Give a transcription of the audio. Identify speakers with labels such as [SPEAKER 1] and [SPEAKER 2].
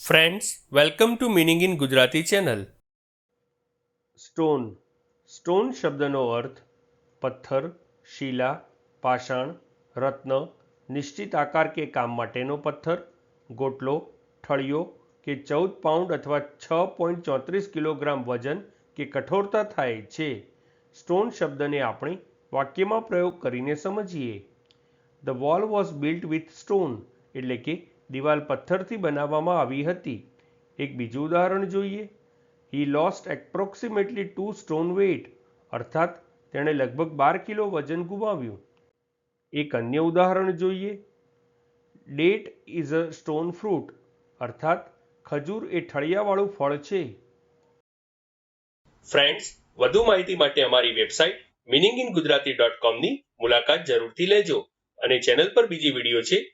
[SPEAKER 1] Friends welcome to meaning in Gujarati channel stone stone શબ્દનો અર્થ પથ્થર શિલા પાષાણ રત્ન નિશ્ચિત આકાર કે કામ માટેનો પથ્થર ગોટલો ઠળિયો કે ચૌદ પાઉન્ડ અથવા છ પોઈન્ટ ચોત્રીસ કિલોગ્રામ વજન કે કઠોરતા થાય છે સ્ટોન શબ્દને આપણે વાક્યમાં પ્રયોગ કરીને સમજીએ the wall was built with stone એટલે કે દિવાલ પથ્થરથી બનાવવામાં આવી હતી. એક બીજું ઉદાહરણ જોઈએ. He lost approximately two stone weight અર્થાત તેણે લગભગ બાર કિલો વજન ગુમાવ્યું. એક અન્ય ઉદાહરણ જોઈએ. Date is a stone fruit અર્થાત ખજૂર એ ઠળિયાવાળું ફળ છે. ફ્રેન્ડ્સ વધુ માહિતી માટે અમારી website meaning in Gujarati dot કોમની મુલાકાત જરૂરથી લેજો અને ચેનલ પર બીજી વીડિયો છે